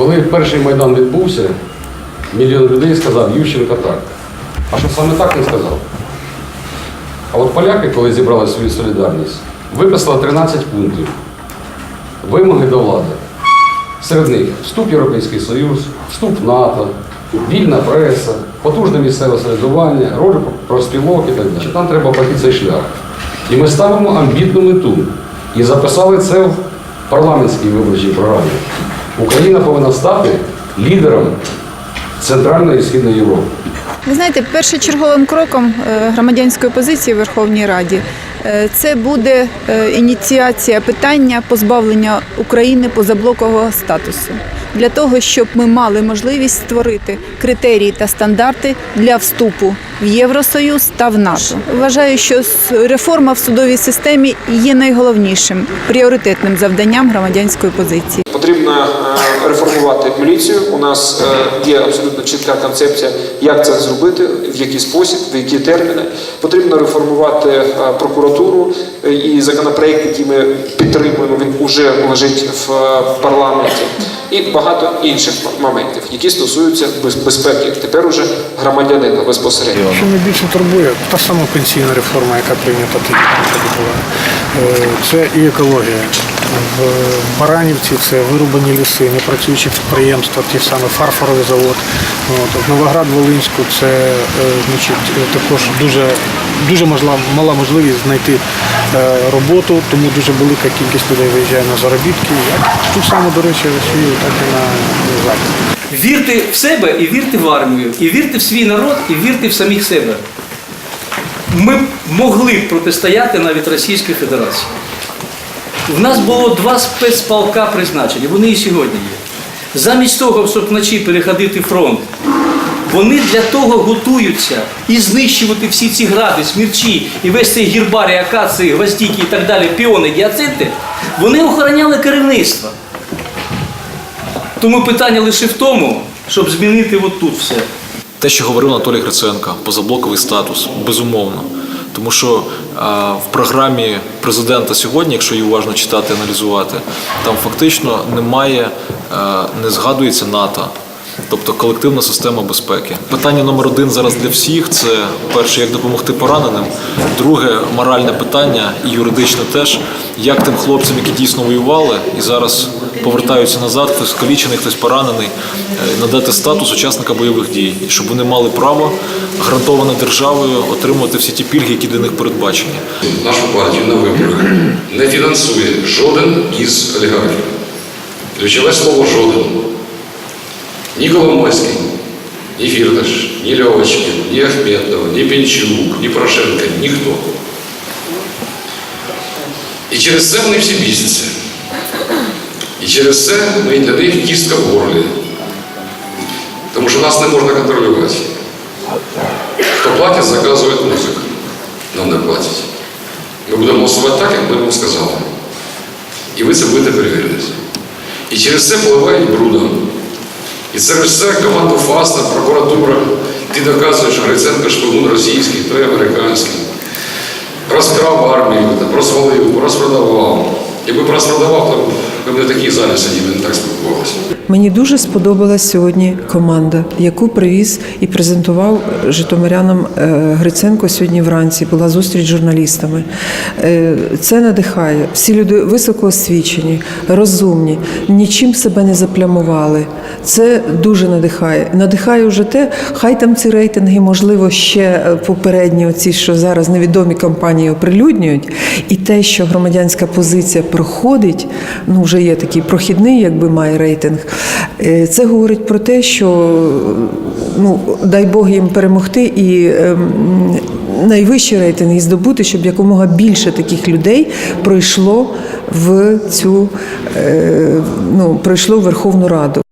Коли перший Майдан відбувся, мільйон людей сказав Ющенко так. А що саме так не сказав? А от поляки, коли зібрали свою солідарність, виписали 13 пунктів вимоги до влади. Серед них вступ в Європейський Союз, вступ в НАТО, вільна преса, потужне місцеве середування, роль профспілок і так далі. Нам треба пройти цей шлях. І ми ставимо амбітну мету. І записали це в парламентській виборчій програмі. Україна повинна стати лідером Центральної і Східної Європи. Ви знаєте, першочерговим кроком е, громадянської позиції в Верховній Раді е, це буде е, ініціація питання позбавлення України позаблокового статусу для того, щоб ми мали можливість створити критерії та стандарти для вступу в Євросоюз та в НАТО. Вважаю, що реформа в судовій системі є найголовнішим пріоритетним завданням громадянської позиції. Потрібно е, реформувати міліцію. У нас е, є абсолютно чітка концепція, як це зробити, в який спосіб, в які терміни. Потрібно реформувати е, прокуратуру і законопроект, який ми підтримуємо, він вже лежить в парламенті. І багато інших моментів, які стосуються без- безпеки тепер уже громадянина безпосередньо. Що найбільше турбує, та сама пенсійна реформа, яка прийнята тоді була. Е, Це і екологія. В Баранівці це вирубані ліси, непрацюючі підприємства, ті самі фарфоровий завод. От. В Новоград-Волинську це е, значить, е, також дуже, дуже можла- мала можливість знайти е, роботу, тому дуже велика кількість людей виїжджає на заробітки, як ту саму, до речі, Росію, так і на Захід. Вірте в себе і вірте в армію, і вірте в свій народ, і вірте в самих себе. Ми могли протистояти навіть Російській Федерації. В нас було два спецполка призначені, вони і сьогодні є. Замість того, щоб вночі переходити фронт, вони для того готуються і знищувати всі ці гради, смірчі, і весь цей гірбарій, акації, гвоздіки і так далі, піони, діацинти, вони охороняли керівництво. Тому питання лише в тому, щоб змінити отут все. Те, що говорив Анатолій Гриценко, позаблоковий статус, безумовно. Тому що в програмі президента сьогодні, якщо її уважно читати, аналізувати, там фактично немає, не згадується НАТО. Тобто колективна система безпеки. Питання номер один зараз для всіх це перше, як допомогти пораненим. Друге, моральне питання і юридичне теж, як тим хлопцям, які дійсно воювали і зараз повертаються назад, хтось скалічений, хтось поранений, е, надати статус учасника бойових дій, щоб вони мали право гарантоване державою отримувати всі ті пільги, які для них передбачені. Нашу партію на виборах не фінансує жоден із олігархів. Ключове слово жоден. Ні Коломойський, ні Фірташ, ні Льовочкін, ні Ахметова, ні Пінчук, ні Порошенко, ніхто. І через це вони всі бісяться. І через це ми для них кістка в горлі. Тому що нас не можна контролювати. Хто платить, заказує музику. Нам не платять. Ми будемо голосувати так, як ми вам сказали. І ви це будете перевіряти. І через це поливають брудом. І це команда ФАСТа, прокуратура, ти доказуєш, Гриценко шпигун російський, той американський. Розкрав армію, розвалив, розпродавав. Якби розпродавав, то ми не такі залі сиділи, не так спілкувалися. Мені дуже сподобалась сьогодні команда, яку привіз і презентував житомирянам е, Гриценко сьогодні вранці. Була зустріч з журналістами. Е, Це надихає. Всі люди високо освічені, розумні, нічим себе не заплямували. Це дуже надихає. Надихає вже те, хай там ці рейтинги, можливо, ще е, попередні, оці, що зараз невідомі компанії оприлюднюють, і те, що громадянська позиція проходить, ну вже є такий прохідний, якби має рейтинг. Е, Це говорить про те, що ну дай Бог їм перемогти і ем, найвищі рейтинги здобути, щоб якомога більше таких людей пройшло в цю е, ну пройшло в Верховну Раду.